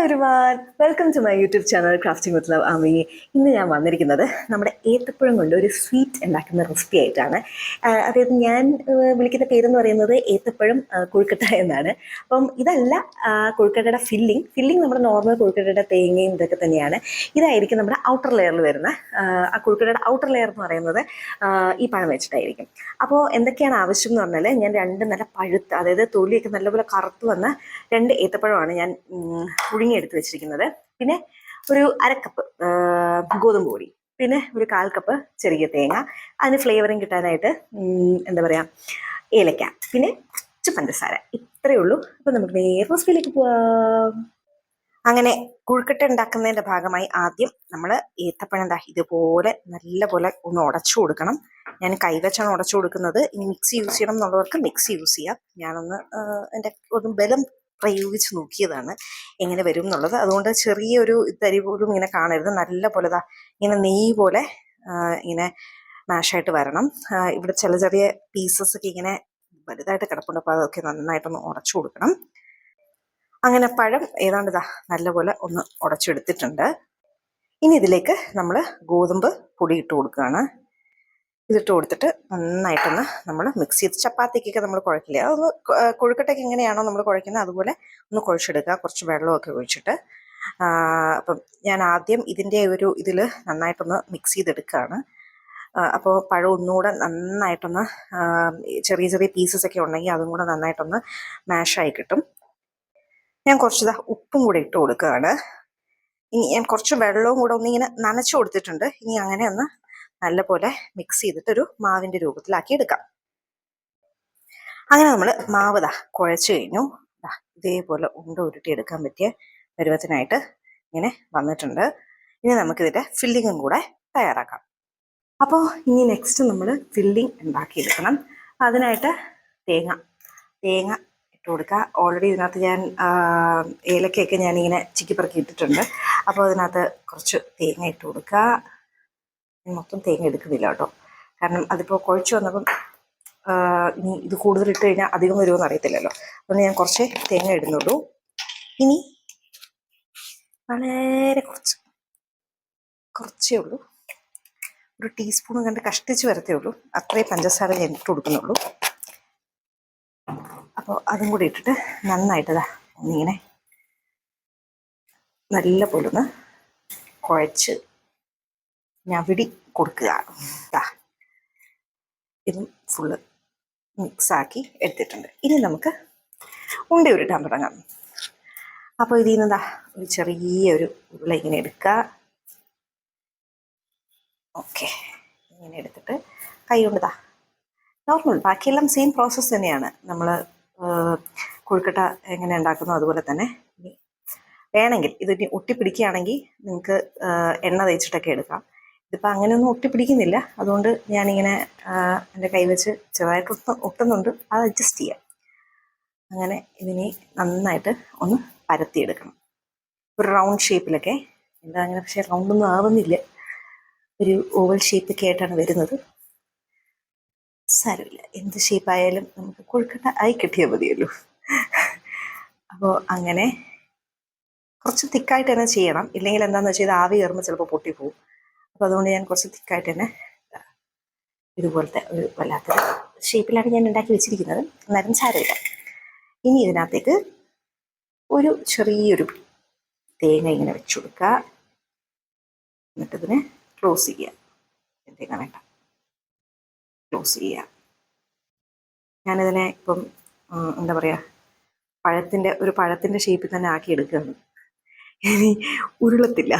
Everyone welcome to my YouTube channel crafting with love Ami ഇന്ന് ഞാൻ വന്നിരിക്കുന്നത് നമ്മുടെ ഏത്തപ്പഴം കൊണ്ട് ഒരു സ്വീറ്റ് ഉണ്ടാക്കുന്ന റെസിപ്പി ആയിട്ടാണ്. അതായത് ഞാൻ വിളിക്കുന്ന പേരെന്ന് പറയുന്നത് ഏത്തപ്പഴം കൊഴുക്കട്ട എന്നാണ്. അപ്പം ഇതല്ല കൊഴുക്കട്ടയുടെ ഫില്ലിംഗ് ഫില്ലിംഗ് നമ്മുടെ നോർമൽ കൊഴുക്കട്ടയുടെ തേങ്ങയും ഇതൊക്കെ തന്നെയാണ്. ഇതായിരിക്കും നമ്മുടെ ഔട്ടർ ലെയറിൽ വരുന്ന ആ കൊഴുക്കട്ടയുടെ ഔട്ടർ ലെയർ എന്ന് പറയുന്നത് ഈ പഴം വെച്ചിട്ടായിരിക്കും. അപ്പോൾ എന്തൊക്കെയാണ് ആവശ്യം എന്ന് പറഞ്ഞാൽ ഞാൻ രണ്ട് നല്ല പഴുത്ത് അതായത് തൊലിയൊക്കെ നല്ലപോലെ കറുത്ത് വന്ന രണ്ട് ഏത്തപ്പഴമാണ് ഞാൻ ഉം, പുഴുങ്ങിയെടുത്ത് വെച്ചിരിക്കുന്നത്. പിന്നെ ഒരു അരക്കപ്പ് ഗോതമ്പ് പൊടി. പിന്നെ ഒരു കാൽ കപ്പ് ചെറിയ തേങ്ങ. അതിന് ഫ്ലേവറിങ് കിട്ടാനായിട്ട് എന്താ പറയുക ഏലക്ക. പിന്നെ കുറച്ച് പഞ്ചസാര. ഇത്രയേ ഉള്ളൂ. അപ്പം നമുക്ക് നേരെ പോവാം. അങ്ങനെ കുഴുക്കട്ട ഉണ്ടാക്കുന്നതിന്റെ ഭാഗമായി ആദ്യം നമ്മൾ ഏത്തപ്പഴം എന്താ ഇതുപോലെ നല്ല പോലെ ഒന്ന് ഉടച്ചു കൊടുക്കണം. ഞാൻ കൈവച്ചാണ് ഉടച്ചു കൊടുക്കുന്നത്. ഇനി മിക്സി യൂസ് ചെയ്യണം എന്നുള്ളവർക്ക് മിക്സി യൂസ് ചെയ്യാം. ഞാനൊന്ന് എന്റെ ഒന്ന് ബലം പ്രയോഗിച്ച് നോക്കിയതാണ് എങ്ങനെ വരും എന്നുള്ളത്. അതുകൊണ്ട് ചെറിയൊരു തരി പോലും ഇങ്ങനെ കാണരുത്. നല്ല പോലെ ഇങ്ങനെ നെയ്യ് പോലെ ഇങ്ങനെ മാഷായിട്ട് വരണം. ഇവിടെ ചില ചെറിയ പീസസ് ഒക്കെ ഇങ്ങനെ വലുതായിട്ട് കിടപ്പുണ്ട്. അപ്പോൾ അതൊക്കെ നന്നായിട്ടൊന്ന് ഉടച്ചു കൊടുക്കണം. അങ്ങനെ പഴം ഏതാണ്ട് ഇതാ നല്ലപോലെ ഒന്ന് ഉടച്ചെടുത്തിട്ടുണ്ട്. ഇനി ഇതിലേക്ക് നമ്മൾ ഗോതമ്പ് പൊടി ഇട്ട് കൊടുക്കുകയാണ്. ഇതിട്ട് കൊടുത്തിട്ട് നന്നായിട്ടൊന്ന് നമ്മൾ മിക്സ് ചെയ്ത് ചപ്പാത്തിക്കൊക്കെ നമ്മൾ കുഴക്കില്ല. അതൊന്ന് കൊഴുക്കട്ടയ്ക്ക് എങ്ങനെയാണോ നമ്മൾ കുഴക്കുന്നത് അതുപോലെ ഒന്ന് കുഴച്ചെടുക്കുക. കുറച്ച് വെള്ളമൊക്കെ ഒഴിച്ചിട്ട്. അപ്പം ഞാൻ ആദ്യം ഇതിന്റെ ഒരു ഇതിൽ നന്നായിട്ടൊന്ന് മിക്സ് ചെയ്തെടുക്കുകയാണ്. അപ്പോൾ പഴം ഒന്നുകൂടെ നന്നായിട്ടൊന്ന് ചെറിയ ചെറിയ പീസസ് ഒക്കെ ഉണ്ടെങ്കിൽ അതും കൂടെ നന്നായിട്ടൊന്ന് മാഷായി കിട്ടും. ഞാൻ കുറച്ച് ഉപ്പും കൂടെ ഇട്ട് കൊടുക്കുകയാണ്. ഇനി ഞാൻ കുറച്ച് വെള്ളവും കൂടെ ഒന്നിങ്ങനെ നനച്ചു കൊടുത്തിട്ടുണ്ട്. ഇനി അങ്ങനെ ഒന്ന് നല്ലപോലെ മിക്സ് ചെയ്തിട്ട് ഒരു മാവിന്റെ രൂപത്തിലാക്കി എടുക്കാം അങ്ങനെ നമ്മൾ മാവ് ഇതാ കുഴച്ച് കഴിഞ്ഞു. ഇതേപോലെ ഉണ്ട ഉരുട്ടി എടുക്കാൻ പറ്റിയ പരുവത്തിനായിട്ട് ഇങ്ങനെ വന്നിട്ടുണ്ട്. ഇനി നമുക്കിതിന്റെ ഫില്ലിങ്ങും കൂടെ തയ്യാറാക്കാം. അപ്പോൾ ഇനി നെക്സ്റ്റ് നമ്മൾ ഫില്ലിംഗ് ഉണ്ടാക്കിയെടുക്കണം. അതിനായിട്ട് തേങ്ങ തേങ്ങ ഇട്ട് കൊടുക്കുക. ഓൾറെഡി ഇതിനകത്ത് ഞാൻ ഏലക്കയൊക്കെ ഞാനിങ്ങനെ ചിക്കിപ്പറക്കി ഇട്ടിട്ടുണ്ട്. അപ്പോൾ അതിനകത്ത് കുറച്ച് തേങ്ങ ഇട്ട് കൊടുക്കുക. ഞാൻ മൊത്തം തേങ്ങ എടുക്കുന്നില്ല കേട്ടോ. കാരണം അതിപ്പോൾ കുഴച്ച് വന്നപ്പം ഇനി ഇത് കൂടുതൽ ഇട്ട് കഴിഞ്ഞാൽ അധികം വരുമെന്ന് അറിയത്തില്ലല്ലോ. അതുകൊണ്ട് ഞാൻ കുറച്ച് തേങ്ങ ഇടുന്നുള്ളൂ. ഇനി വളരെ കുറച്ച് കുറച്ചേ ഉള്ളൂ. ഒരു ടീസ്പൂൺ കണ്ട് കഷ്ടിച്ച് വരത്തേ ഉള്ളൂ. അത്രയും പഞ്ചസാര ഞാൻ ഇട്ട് കൊടുക്കുന്നുള്ളൂ. അപ്പോൾ അതും കൂടി ഇട്ടിട്ട് നന്നായിട്ടതാ ഒന്നിങ്ങനെ നല്ല പോലെ ഒന്ന് കുഴച്ച് ഞവിടി കൊടുക്കുക. ഇതും ഫുള്ള് മിക്സാക്കി എടുത്തിട്ടുണ്ട്. ഇനി നമുക്ക് ഉണ്ട ഉരുട്ടാൻ തുടങ്ങാം. അപ്പോൾ ഇതിൽ നിന്ന് എന്താ ഒരു ചെറിയ ഒരു ഉരുള ഇങ്ങനെ എടുക്കുക. ഓക്കെ. ഇങ്ങനെ എടുത്തിട്ട് കൈ കൊണ്ട് ദാ. നോർമൽ ബാക്കിയെല്ലാം സെയിം പ്രോസസ്സ് തന്നെയാണ്. നമ്മൾ കൊഴുക്കട്ട എങ്ങനെ ഉണ്ടാക്കുന്നു അതുപോലെ തന്നെ. വേണമെങ്കിൽ ഇത് ഇനി ഒട്ടിപ്പിടിക്കുകയാണെങ്കിൽ നിങ്ങൾക്ക് എണ്ണ തേച്ചിട്ടൊക്കെ എടുക്കാം. ഇതിപ്പോൾ അങ്ങനെയൊന്നും ഒട്ടിപ്പിടിക്കുന്നില്ല അതുകൊണ്ട് ഞാനിങ്ങനെ എന്റെ കൈ വെച്ച് ചെറുതായിട്ട് ഒട്ട ഒട്ടുന്നുണ്ട്. അത് അഡ്ജസ്റ്റ് ചെയ്യാം. അങ്ങനെ ഇതിനെ നന്നായിട്ട് ഒന്ന് പരത്തിയെടുക്കണം. ഒരു റൗണ്ട് ഷേപ്പിലൊക്കെ എന്താ അങ്ങനെ പക്ഷേ റൗണ്ടൊന്നും ആവുന്നില്ല. ഒരു ഓവൽ ഷേപ്പൊക്കെ ആയിട്ടാണ് വരുന്നത്. സാരമില്ല. എന്ത് ഷേപ്പായാലും നമുക്ക് കൊഴുക്കട്ട ആയി കിട്ടിയാൽ മതിയല്ലോ. അപ്പോൾ അങ്ങനെ കുറച്ച് തിക്കായിട്ട് തന്നെ ചെയ്യണം. ഇല്ലെങ്കിൽ എന്താണെന്ന് വെച്ചാൽ ഇത് ആവി കയറുമ്പോൾ ചിലപ്പോൾ പൊട്ടിപ്പോവും. അപ്പോൾ അതുകൊണ്ട് ഞാൻ കുറച്ച് തിക്കായിട്ട് തന്നെ ഇതുപോലത്തെ ഒരു വല്ലാത്ത ഷേപ്പിലാണ് ഞാൻ ഉണ്ടാക്കി വെച്ചിരിക്കുന്നത്. അന്നേരം സാരമില്ല ഇനി ഇതിനകത്തേക്ക് ഒരു ചെറിയൊരു തേങ്ങ ഇങ്ങനെ വെച്ചു കൊടുക്കുക എന്നിട്ടിതിനെ ക്ലോസ് ചെയ്യുക. തേങ്ങ വേണ്ട. ക്ലോസ് ചെയ്യുക. ഞാനിതിനെ ഇപ്പം എന്താ പറയുക പഴത്തിന്റെ ഒരു പഴത്തിന്റെ ഷേപ്പിൽ തന്നെ ആക്കി എടുക്കുകയാണ്. ഇനി ഉരുളത്തില്ല.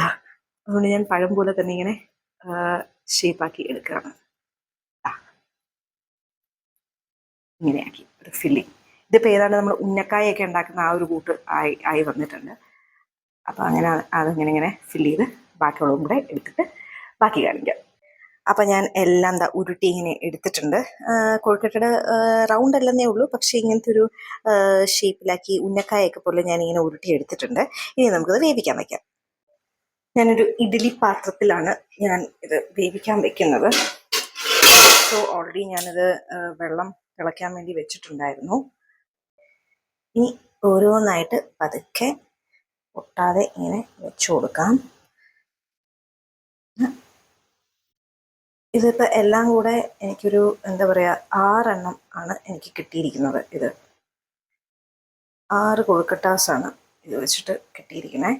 അതുകൊണ്ട് ഞാൻ പഴം പോലെ തന്നെ ഇങ്ങനെ ഷേപ്പാക്കി എടുക്കുകയാണ്. ഇങ്ങനെയാക്കി ഒരു ഫില്ലിങ് ഇതിപ്പോൾ ഏതാണ്ട് നമ്മൾ ഉന്നക്കായൊക്കെ ഉണ്ടാക്കുന്ന ആ ഒരു കൂട്ട് ആയി ആയി വന്നിട്ടുണ്ട്. അപ്പോൾ അങ്ങനെ അതിങ്ങനെ ഇങ്ങനെ ഫില്ല് ചെയ്ത് ബാക്കിയുള്ളതും കൂടെ എടുത്തിട്ട് ബാക്കി കാണിക്കാം. അപ്പം ഞാൻ എല്ലാം എന്താ ഉരുട്ടി ഇങ്ങനെ എടുത്തിട്ടുണ്ട്. കൊഴുക്കട്ടയുടെ റൗണ്ട് അല്ലെന്നേ ഉള്ളൂ. പക്ഷേ ഇങ്ങനത്തെ ഒരു ഷേപ്പിലാക്കി ഉന്നക്കായൊക്കെ പോലെ ഞാൻ ഇങ്ങനെ ഉരുട്ടി എടുത്തിട്ടുണ്ട്. ഇനി നമുക്കത് വേവിക്കാൻ വയ്ക്കാം ഞാനൊരു ഇഡ്ഡലി പാത്രത്തിലാണ് ഞാൻ ഇത് വേവിക്കാൻ വെക്കുന്നത്. സോ ഓൾറെഡി ഞാനിത് വെള്ളം തിളയ്ക്കാൻ വേണ്ടി വെച്ചിട്ടുണ്ടായിരുന്നു. ഇനി ഓരോന്നായിട്ട് പതുക്കെ പൊട്ടാതെ ഇങ്ങനെ വെച്ചു കൊടുക്കാം. ഇതിപ്പോൾ എല്ലാം കൂടെ എനിക്കൊരു എന്താ പറയുക ആറെണ്ണം ആണ് എനിക്ക് കിട്ടിയിരിക്കുന്നത് ഇത്. ആറ് കൊഴുക്കട്ടാസാണ് ഇത് വെച്ചിട്ട് കിട്ടിയിരിക്കണേ.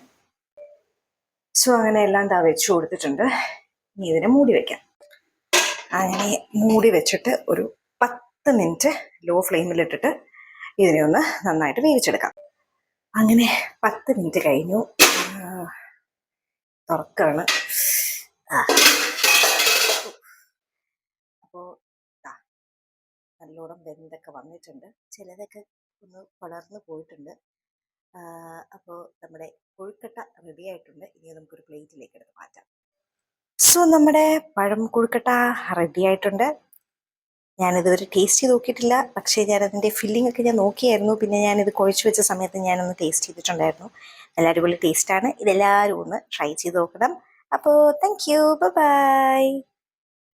സോ അങ്ങനെ എല്ലാം ദാ വെച്ച് കൊടുത്തിട്ടുണ്ട്. ഇനി ഇതിനെ മൂടി വെക്കാം. അങ്ങനെ മൂടി വെച്ചിട്ട് ഒരു പത്ത് മിനിറ്റ് ലോ ഫ്ലെയിമിലിട്ടിട്ട് ഇതിനെ ഒന്ന് നന്നായിട്ട് വേവിച്ചെടുക്കാം. അങ്ങനെ പത്ത് മിനിറ്റ് കഴിഞ്ഞു. തുറക്കാണ്. അപ്പോൾ നല്ലോണം വെന്തൊക്കെ വന്നിട്ടുണ്ട്. ചിലതൊക്കെ ഒന്ന് വളർന്നു പോയിട്ടുണ്ട്. അപ്പോൾ നമ്മുടെ കൊഴുക്കട്ട റെഡി ആയിട്ടുണ്ട്. ഇനി നമുക്കൊരു പ്ലേറ്റിലേക്ക് എടുത്ത് മാറ്റാം. സോ നമ്മുടെ പഴം കൊഴുക്കട്ട റെഡി ആയിട്ടുണ്ട്. ഞാനിതുവരെ ടേസ്റ്റ് ചെയ്ത് നോക്കിയിട്ടില്ല. പക്ഷേ ഞാനതിന്റെ ഫില്ലിംഗ് ഒക്കെ ഞാൻ നോക്കിയായിരുന്നു. പിന്നെ ഞാനിത് കുഴച്ച് വെച്ച സമയത്ത് ഞാനൊന്ന് ടേസ്റ്റ് ചെയ്തിട്ടുണ്ടായിരുന്നു. നല്ല അടിപൊളി ടേസ്റ്റാണ് ഇതെല്ലാവരും ഒന്ന് ട്രൈ ചെയ്ത് നോക്കണം. അപ്പോൾ താങ്ക് യു ബൈ